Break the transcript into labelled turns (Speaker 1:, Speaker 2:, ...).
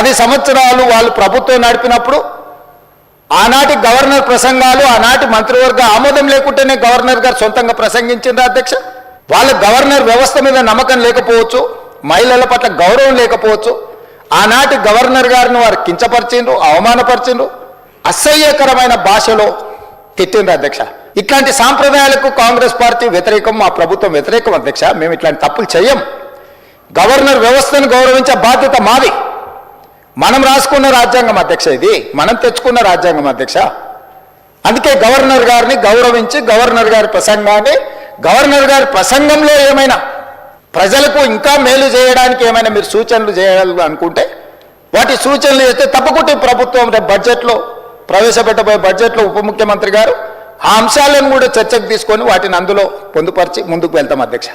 Speaker 1: పది సంవత్సరాలు వాళ్ళు ప్రభుత్వం నడిపినప్పుడు ఆనాటి గవర్నర్ ప్రసంగాలు ఆనాటి మంత్రివర్గ ఆమోదం లేకుంటేనే గవర్నర్ గారు సొంతంగా ప్రసంగించిందా అధ్యక్ష? వాళ్ళ గవర్నర్ వ్యవస్థ మీద నమ్మకం లేకపోవచ్చు మహిళల పట్ల గౌరవం లేకపోవచ్చు. ఆనాటి గవర్నర్ గారిని వారు కించపరిచిండ్రు అవమానపరిచిండ్రు అసహ్యకరమైన భాషలో తిట్టిండ్రు అధ్యక్ష. ఇట్లాంటి సాంప్రదాయాలకు కాంగ్రెస్ పార్టీ వ్యతిరేకం మా ప్రభుత్వం వ్యతిరేకం అధ్యక్ష. మేము ఇట్లాంటి తప్పులు చేయం గవర్నర్ వ్యవస్థను గౌరవించే బాధ్యత మాది. మనం రాసుకున్న రాజ్యాంగం అధ్యక్ష ఇది. మనం తెచ్చుకున్న రాజ్యాంగం అధ్యక్ష. అందుకే గవర్నర్ గారిని గౌరవించి గవర్నర్ గారి ప్రసంగాన్ని గవర్నర్ గారి ప్రసంగంలో ఏమైనా ప్రజలకు ఇంకా మేలు చేయడానికి ఏమైనా మీరు సూచనలు చేయాలి అనుకుంటే వాటి సూచనలు చేస్తే తప్పకుండా ప్రభుత్వం బడ్జెట్లో ప్రవేశపెట్టబోయే బడ్జెట్లో ఉప ముఖ్యమంత్రి గారు ఆ అంశాలను కూడా చర్చకు తీసుకొని వాటిని అందులో పొందుపరిచి ముందుకు వెళ్తాం అధ్యక్ష.